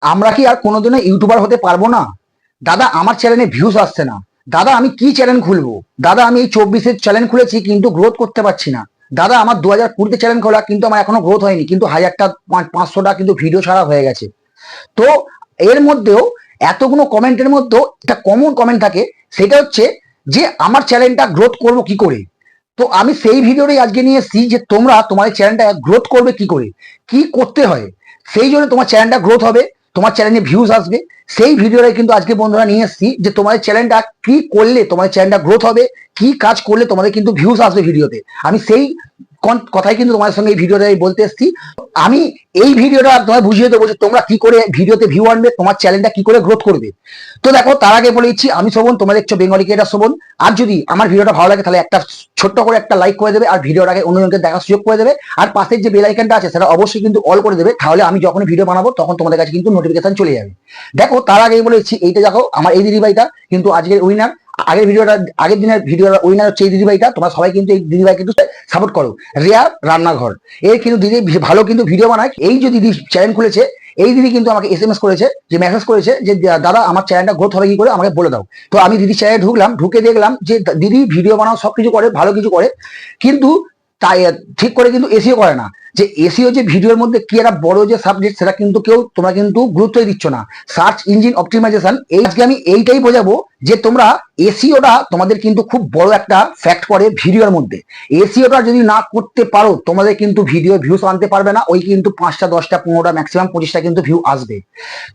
আমরা কি আর কোনোদিনও ইউটিউবার হতে পারব না? দাদা, আমার চ্যানেলে ভিউজ আসছে না। দাদা, আমি কি চ্যানেল খুলবো? দাদা, আমি এই চব্বিশের চ্যানেল খুলেছি কিন্তু গ্রোথ করতে পারছি না। দাদা, আমার দু হাজার কুড়িতে চ্যানেল খোলা কিন্তু আমার এখনও গ্রোথ হয়নি, কিন্তু হাজারটা পাঁচ- পাঁচশোটা কিন্তু ভিডিও ছাড়া হয়ে গেছে। তো এর মধ্যেও এতগুলো কমেন্টের মধ্যেও একটা কমন কমেন্ট থাকে, সেটা হচ্ছে যে আমার চ্যানেলটা গ্রোথ করব কি করে? তো আমি সেই ভিডিওটাই আজকে নিয়ে এসেছি যে তোমরা তোমার চ্যানেলটা গ্রোথ করবে কি করে? কি করতে হয়? সেই জন্য তোমার চ্যানেলটা গ্রোথ হবে। তোমার চ্যানেলে ভিউজ আসবে। সেই ভিডিওটাই কিন্তু আজকে বন্ধুরা নিয়ে এসেছি যে তোমাদের চ্যানেলটা কি করলে তোমার চ্যানেলটা গ্রোথ হবে, কি কাজ করলে তোমাদের কিন্তু ভিউজ আসবে ভিডিওতে আমি সেই কথাই কিন্তু তোমাদের সঙ্গে এই ভিডিওটা আমি বলতে এসেছি। আমি এই ভিডিওটা তোমায় বুঝিয়ে দেবো যে তোমরা কি করে ভিডিওতে ভিউ আনবে, তোমার চ্যানেলটা কি করে গ্রোথ করবে। তো দেখো, তার আগে বলে দিচ্ছি, আমি শোভন, তোমরা দেখছ বেঙ্গলি ক্রিয়েটার শোভন। আর যদি আমার ভিডিওটা ভালো লাগে, তাহলে একটা ছোট্ট করে একটা লাইক করে দেবে, আর ভিডিওটাকে অন্যজনকে দেখার সুযোগ করে দেবে। আর পাশের যে বেল আইকনটা আছে, সেটা অবশ্যই কিন্তু অল করে দেবে। তাহলে আমি যখন ভিডিও বানাবো, তখন তোমাদের কাছে কিন্তু নোটিফিকেশন চলে যাবে। দেখো, তার আগে বলে দিচ্ছি, এইটা দেখো, আমার এই দিদিভাইটা, কিন্তু আজকের উইনার আগের ভিডিওটা, আগের দিনের ভিডিওর উইনার হচ্ছে এই দিদিভাইটা, তোমরা সবাই কিন্তু এই দিদিভাই কিন্তু সাপোর্ট করো। রিয়া রান্নাঘর। এর কিন্তু দিদি ভালো কিন্তু ভিডিও বানায়। এই যে দিদি চ্যানেল খুলেছে, এই দিদি কিন্তু আমাকে এস এম এস করেছে, যে মেসেজ করেছে যে দাদা, আমার চ্যানেলটা গ্রোথ হবে কি করে? আমাকে বলে দাও। তো আমি দিদি চ্যানেলে ঢুকলাম, ঢুকে দেখলাম যে দিদি ভিডিও বানাও সব কিছু করে, ভালো কিছু করে। কিন্তু তাই ঠিক করে কিন্তু এসিও করে না। যে এসিও যে ভিডিওর মধ্যে কি একটা বড় যে সাবজেক্ট সেটা কিন্তু কেউ, তোমরা কিন্তু গুরুত্বই দিচ্ছ না। সার্চ ইঞ্জিন অপটিমাইজেশন এই আজকে আমি এইটাই বোঝাবো যে তোমরা এসিওটা তোমাদের কিন্তু খুব বড় একটা ফ্যাক্ট করে ভিডিওর মধ্যে। এসিওটা যদি না করতে পারো, তোমাদের কিন্তু ভিডিও ভিউস আনতে পারবে না, ওই কিন্তু পাঁচটা, দশটা, পনেরোটা ম্যাক্সিমাম পঁচিশটা কিন্তু ভিউ আসবে।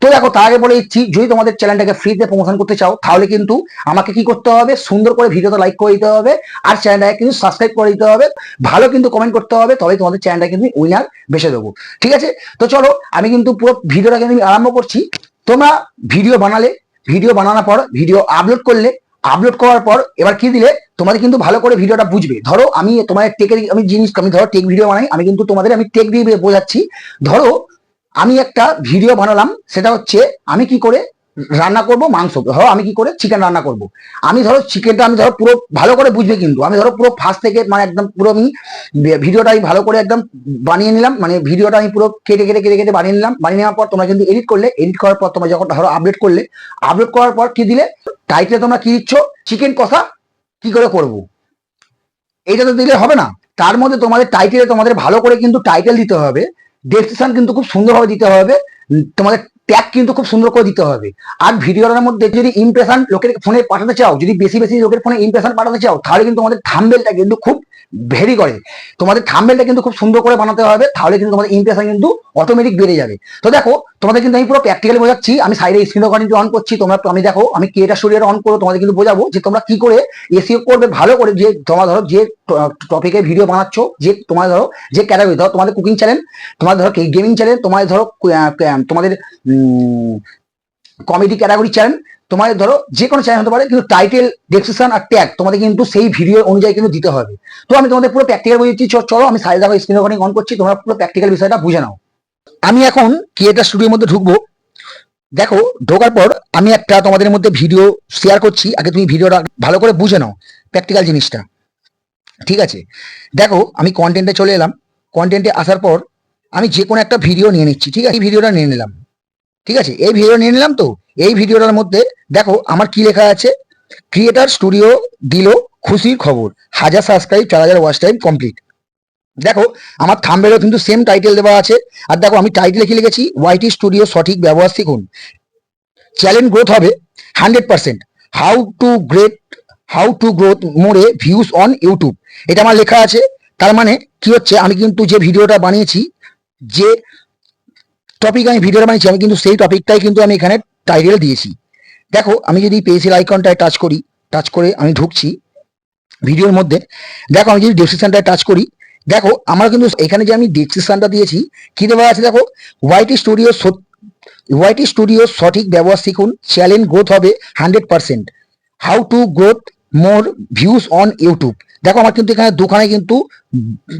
তো দেখো, তার আগে বলে দিচ্ছি, যদি তোমাদের চ্যানেলটাকে ফ্রিতে প্রমোশন করতে চাও, তাহলে কিন্তু আমাকে কি করতে হবে? সুন্দর করে ভিডিওতে লাইক করে দিতে হবে, আর চ্যানেলটাকে কিন্তু সাবস্ক্রাইব করে দিতে হবে। ভালো কিন্তু কমেন্ট করতে হবে তবে তোমাদের চ্যানেলটা কিন্তু উইনার বেছে দেবো। ঠিক আছে? তো চলো, আমি কিন্তু পুরো ভিডিওটা কিন্তু আরম্ভ করছি। তোমরা ভিডিও বানালে ভিডিও বানানোর পর ভিডিও আপলোড করলে আপলোড করার পর এবার কি দিলে, তোমাদের কিন্তু ভালো করে ভিডিওটা বুঝবে। ধরো, আমি তোমাদের টেকের আমি জিনিস, আমি ধরো টেক ভিডিও বানাই, আমি কিন্তু তোমাদের, আমি টেক দিয়ে বোঝাচ্ছি। ধরো, আমি একটা ভিডিও বানালাম, সেটা হচ্ছে, আমি কি করে রান্না করব, মাংস। ধরো আমি কি করে চিকেন রান্না করব। আমি ধরো চিকেনটা আমি ধরো পুরো ভালো করে বুঝবে কিন্তু। আমি ধরো পুরো ফার্স্ট থেকে মানে একদম পুরো আমি ভিডিওটা আমি ভালো করে একদম বানিয়ে নিলাম। মানে ভিডিওটা আমি পুরো কেটে কেটে কেটে কেটে বানিয়ে নিলাম। বানিয়ে নেওয়ার পর তোমরা কিন্তু এডিট করলে এডিট করার পর তোমরা যখন ধরো আপডেট করলে আপডেট করার পর কি দিলে? টাইটেলে তোমরা কি দিচ্ছ? চিকেন কষা কি করে করব? এটা তো দিলে হবে না। তার মধ্যে তোমাদের টাইটেলে তোমাদের ভালো করে কিন্তু টাইটেল দিতে হবে। ডেসক্রিপশন কিন্তু খুব সুন্দরভাবে দিতে হবে। তোমাদের ট্যাগ কিন্তু খুব সুন্দর করে দিতে হবে। আর ভিডিওটার মধ্যে যদি ইমপ্রেশন লোকের ফোনে পাঠাতে চাও, যদি বেশি বেশি লোকের ফোনে ইমপ্রেশন পাঠাতে চাও, তাহলে কিন্তু তোমাদের থাম্বেলটা কিন্তু খুব ভেরি করে। তোমাদের থাম্বেলটা কিন্তু খুব সুন্দর করে বানাতে হবে, তাহলে কিন্তু তোমাদের ইমপ্রেশন কিন্তু অটোমেটিক বেড়ে যাবে। তো দেখো তোমাদের কিন্তু আমি পুরো প্র্যাকটিক্যালি বোঝাচ্ছি, আমি সাইডে স্ক্রিন রেকর্ডিং অন করছি, তোমরা আমি দেখো, আমি ক্রিয়েটার স্টুডিওটা অন করো তোমাদের কিন্তু বোঝাবো যে তোমরা কি করে এসিও করবে, ভালো করে যে তোমরা ধরো যে টপিকে ভিডিও বানাচ্ছ, যে তোমার ধরো যে ক্যাটাগরি ধরো তোমাদের কুকিং চ্যানেল তোমার ধরো গেমিং চ্যানেল তোমাদের ধরো তোমাদের কমেডি ক্যাটাগরি চ্যানেল তোমাদের ধরো যে কোনো চ্যানেল হতে পারে, কিন্তু টাইটেল ডেসক্রিপশন আর ট্যাগ তোমাদের কিন্তু সেই ভিডিও অনুযায়ী কিন্তু দিতে হবে। তো আমি তোমাদের পুরো প্র্যাকটিক্যাল বুঝেছি চলো আমি সাইড দেখো স্ক্রিন রেকর্ডিং অন করছি, তোমরা পুরো প্র্যাকটিক্যাল বিষয়টা বুঝে নাও। আমি এখন ক্রিয়েটার স্টুডিওর মধ্যে ঢুকবো? দেখো, ঢোকার পর আমি একটা তোমাদের মধ্যে ভিডিও শেয়ার করছি। আগে তুমি ভিডিওটা ভালো করে বুঝে নাও প্র্যাকটিক্যাল জিনিসটা। ঠিক আছে? দেখো, আমি কন্টেন্টে চলে এলাম। কন্টেন্টে আসার পর আমি যে কোনো একটা ভিডিও নিয়ে নিচ্ছি, ঠিক আছে? এই ভিডিওটা নিয়ে নিলাম। ঠিক আছে? এই ভিডিও নিয়ে নিলাম তো? এই ভিডিওটার মধ্যে দেখো, আমার কি লেখা আছে? ক্রিয়েটার স্টুডিও দিল খুশির খবর। হাজার সাবস্ক্রাইব চার হাজার ওয়াচ টাইম কমপ্লিট দেখো, আমার থাম্বেলও কিন্তু সেম টাইটেল দেওয়া আছে। আর দেখো, আমি টাইটেলে কি লিখেছি? ওয়াইটি স্টুডিও সঠিক ব্যবহার শিখুন। চ্যালেঞ্জ গ্রোথ হবে hundred percent how to great how to growth more views on YouTube এটা আমার লেখা আছে। তার মানে কি হচ্ছে? আমি কিন্তু যে ভিডিওটা বানিয়েছি, যে টপিক আমি ভিডিওটা বানিয়েছি, আমি কিন্তু সেই টপিকটাই কিন্তু আমি এখানে টাইটেল দিয়েছি। দেখো, আমি যদি পেন্সিল আইকনটায় টাচ করি টাচ করে আমি ঢুকছি ভিডিওর মধ্যে। দেখো, আমি যদি ডেসক্রিপশনটায় টাচ করি দেখো, আমার কিন্তু এখানে যে আমি ডেসক্রিপশনটা দিয়েছি, কি দেওয়া আছে দেখো? ওয়াইটি স্টুডিও ওয়াইটি স্টুডিও সঠিক ব্যবহার শিখুন চ্যালেঞ্জ গ্রোথ হবে hundred percent how to growth more views on YouTube দেখো, আমার কিন্তু এখানে দুখানে কিন্তু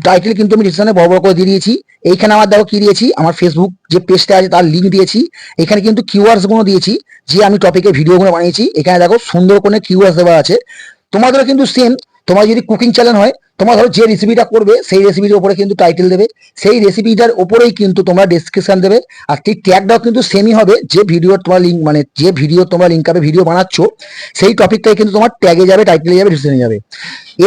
টাইটেল কিন্তু আমি ডিসক্রিপশনে বড় বড় করে দিয়ে দিয়েছি। এইখানে আমার দেখো কি দিয়েছি? আমার ফেসবুক যে পেজটা আছে, তার লিঙ্ক দিয়েছি। এখানে কিন্তু কিওয়ার্ডসগুলো দিয়েছি, যে আমি টপিকে ভিডিওগুলো বানিয়েছি। এখানে দেখো, সুন্দর করে কিওয়ার্ডস দেওয়া আছে। তোমাদেরও কিন্তু সেম তোমার যদি কুকিং চ্যানেল হয়, তোমার ধরো যে রেসিপিটা করবে, সেই রেসিপির উপরে কিন্তু টাইটেল দেবে। সেই রেসিপিটার উপরেই কিন্তু তোমরা ডেসক্রিপশন দেবে। আর ঠিক ট্যাগটাও কিন্তু সেমই হবে, যে ভিডিও তোমার লিঙ্ক মানে যে ভিডিও তোমরা লিঙ্ক আপে ভিডিও বানাচ্ছ, সেই টপিকটাই কিন্তু তোমার ট্যাগে যাবে টাইটেলে যাবে ডিসক্রিপশনে যাবে।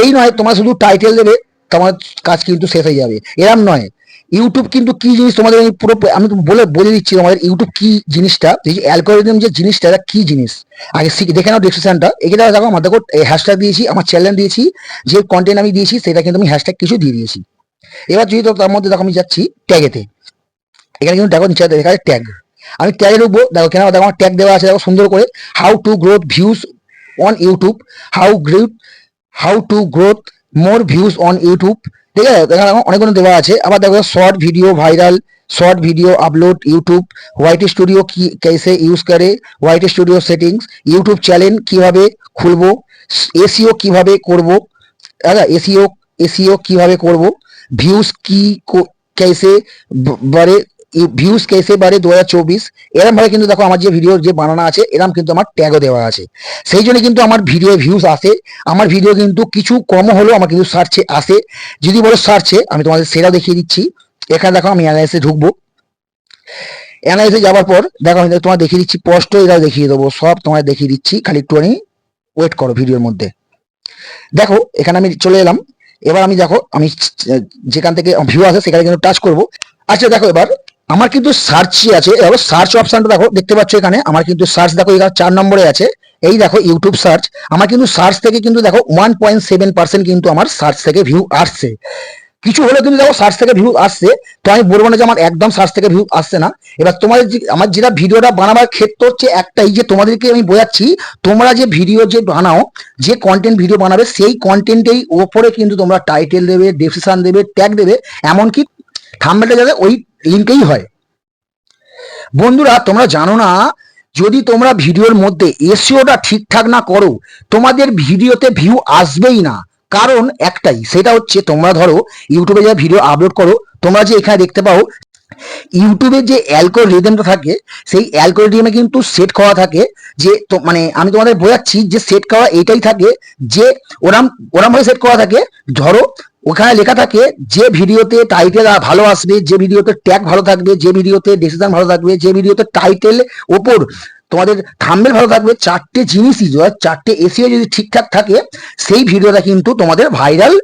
এই নয়, তোমার শুধু টাইটেল দেবে, তোমার কাজ কিন্তু শেষ হয়ে যাবে। এরম নয় ইউটিউব কিন্তু কি জিনিস তোমাদের আমি পুরো আমি বলে বলে দিচ্ছি তোমাদের ইউটিউব কি জিনিসটা, এই অ্যালগোরিদম যে জিনিসটা, এটা কি জিনিস? আগে দেখে নাও ডিসক্রিপশনটা এখানে দেখো আমার দেখো হ্যাশট্যাগ দিয়েছি, আমার চ্যানেল দিয়েছি, যে কন্টেন্ট আমি দিয়েছি, সেটা কিন্তু আমি হ্যাশট্যাগ কিছু দিয়ে দিয়েছি। এবার যদি তার মধ্যে দেখো আমি যাচ্ছি ট্যাগেতে এখানে কিন্তু দেখো নিচে দেখা ট্যাগ আমি ট্যাগে ঢুকবো, দেখো কেন দেখো, আমার ট্যাগ দেওয়া আছে, দেখো সুন্দর করে। How to growth views on YouTube how growth how to growth more views on YouTube ঠিক আছে এখানে দেখো অনেকগুলো দেওয়া আছে আবার দেখো short video viral short video upload YouTube white studio কি कैसे ইউজ করে white studio settings YouTube channel কিভাবে খুলবো এসিও কিভাবে করব দাদা এসিও এসিও কিভাবে করব ভিউজ কি কো- कैसे ব- বাড়ে ভিউজ কেসে বাড়ে দু হাজার চব্বিশ, এরম ভাবে কিন্তু দেখো আমার যে ভিডিও যে বানানো আছে, এরম কিন্তু আমার ট্যাগও দেওয়া আছে। সেই জন্য কিন্তু আমার ভিডিও ভিউজ আসে, আমার ভিডিও কিন্তু কিছু কম হলেও আমার কিন্তু সার্চে আসে। যদি বলো সার্চে আমি তোমাদের সেটাও দেখিয়ে দিচ্ছি। এখানে দেখো আমি অ্যানালাইসে ঢুকবো। অ্যানালাইসে যাওয়ার পর, দেখো আমি তোমার দেখিয়ে দিচ্ছি স্পষ্ট এটাও দেখিয়ে দেবো, সব তোমায় দেখিয়ে দিচ্ছি, খালি একটুখানি ওয়েট করো ভিডিওর মধ্যে। দেখো, এখানে আমি চলে এলাম। এবার আমি দেখো, আমি যেখান থেকে ভিউ আসে, সেখানে কিন্তু টাচ করব। আচ্ছা দেখো এবার আমার কিন্তু সার্চই আছে। এবার সার্চ অপশনটা দেখো, দেখতে পাচ্ছ এখানে। আমার কিন্তু সার্চ দেখো এখানে চার নম্বরে আছে। এই দেখো ইউটিউব সার্চ আমার কিন্তু সার্চ থেকে কিন্তু দেখো ওয়ান পয়েন্ট সেভেন পার্সেন্ট কিন্তু আমার সার্চ থেকে ভিউ আসছে। কিছু হলে কিন্তু দেখো সার্চ থেকে ভিউ আসছে। তো আমি বলব না যে আমার একদম সার্চ থেকে ভিউ আসছে না। এবার তোমাদের আমার যেটা ভিডিওটা বানাবার ক্ষেত্র হচ্ছে একটাই, যে তোমাদেরকে আমি বোঝাচ্ছি, তোমরা যে ভিডিও যে বানাও, যে কন্টেন্ট ভিডিও বানাবে, সেই কন্টেন্টেই ওপরে কিন্তু তোমরা টাইটেল দেবে ডেসক্রিপশন দেবে ট্যাগ দেবে। এমনকি থাম্বেলটা যাতে ওই লিঙ্কেই হয়। বন্ধুরা, তোমরা জানো না, যদি তোমরা ভিডিওর মধ্যে এসিওটা ঠিকঠাক না করো, তোমাদের ভিডিওতে ভিউ আসবেই না। কারণ একটাই, সেটা হচ্ছে তোমরা ধরো ইউটিউবে যা ভিডিও আপলোড করো, তোমরা যে এখানে দেখতে পাও ইউটিউবে যে অ্যালগোরিদমটা থাকে, সেই অ্যালগোরিদমে কিন্তু সেট করা থাকে যে মানে আমি তোমাদের বোঝাচ্ছি যে সেট করা এটাই থাকে যে ওরাম ওরাম ভাবে সেট করা থাকে। ধরো ওখানে লেখা থাকে, যে ভিডিওতে টাইটেল ভালো আসবে, যে ভিডিওতে ট্যাগ ভালো থাকবে, যে ভিডিওতে ডিসিশন ভালো থাকবে, যে ভিডিওতে টাইটেল ওপর তোমাদের থাম্বেল ভালো থাকবে, চারটে জিনিসই চারটে এসিও যদি ঠিকঠাক থাকে, সেই ভিডিওটা কিন্তু তোমাদের ভাইরাল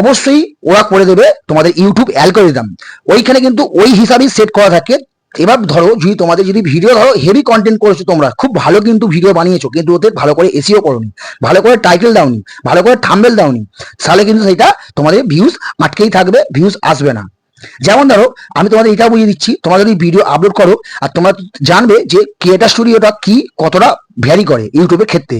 অবশ্যই ওরা করে দেবে তোমাদের ইউটিউব অ্যালগোরিদম ওইখানে কিন্তু ওই হিসাবেই সেট করা থাকে এবার ধরো, যদি তোমাদের যদি ভিডিও ধরো হেভি কন্টেন্ট করেছ তোমরা, খুব ভালো কিন্তু ভিডিও বানিয়েছো, কিন্তু ওদের ভালো করে এসিও করোনি, ভালো করে টাইটেল দাওনি, ভালো করে থাম্বেল দাওনি, তাহলে কিন্তু সেটা তোমাদের ভিউজ আটকেই থাকবে ভিউজ আসবে না। যেমন ধরো, আমি তোমাদের এটা বুঝিয়ে দিচ্ছি, তোমরা যদি ভিডিও আপলোড করো, আর তোমরা জানবে যে ক্রিয়েটার স্টুডিওটা কি কতটা ভ্যারি করে ইউটিউবের ক্ষেত্রে।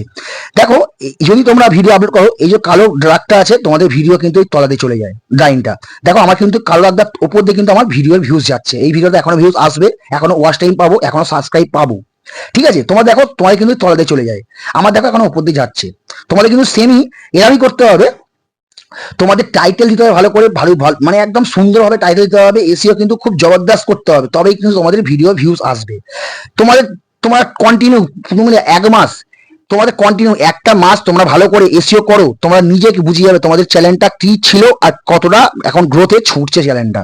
দেখো যদি তোমরা ভিডিও আপলোড করো, এই যে কালো ড্রাগটা আছে, তোমাদের ভিডিও কিন্তু এই তলাতে চলে যায় লাইনটা দেখো, আমার কিন্তু কালো দাগটার উপর দিয়ে কিন্তু আমার ভিডিওর ভিউজ যাচ্ছে। এই ভিডিওতে এখনও ভিউজ আসবে, এখনও ওয়াচ টাইম পাবো, এখনও সাবস্ক্রাইব পাবো। ঠিক আছে? তোমার দেখো তোমার কিন্তু তলাতে চলে যায়। আমার দেখো এখনও উপর দিয়ে যাচ্ছে। তোমাদের কিন্তু সেমই এরমই করতে হবে। তোমাদের টাইটেল দিতে হবে, ভালো করে, ভালো- মানে একদম সুন্দরভাবে টাইটেল দিতে হবে। এসিও কিন্তু খুব জবরদস্ত করতে হবে। তবেই কিন্তু তোমাদের ভিডিও ভিউজ আসবে। তোমাদের, তোমার কন্টিনিউ তুমি এক মাস তোমাদের কন্টিনিউ একটা মাস তোমরা ভালো করে এসিও করো, তোমরা নিজেকে বুঝিয়ে যাবে তোমাদের চ্যানেলটা কি ছিল আর কতটা এখন গ্রোথে ছুটছে চ্যানেলটা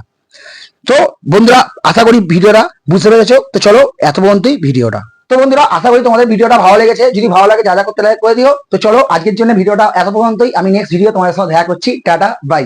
তো বন্ধুরা, আশা করি ভিডিওটা বুঝতে পেরেছ। তো চলো, এত পর্যন্তই ভিডিওটা। তো বন্ধুরা, আশা করি তোমাদের ভিডিওটা ভালো লেগেছে। যদি ভালো লাগে, যা যা করতে লাগে করে দিও। তো চলো, আজকের জন্য ভিডিওটা এত পর্যন্তই। আমি নেক্সট ভিডিও তোমাদের সাথে দেখা করছি। Tata bye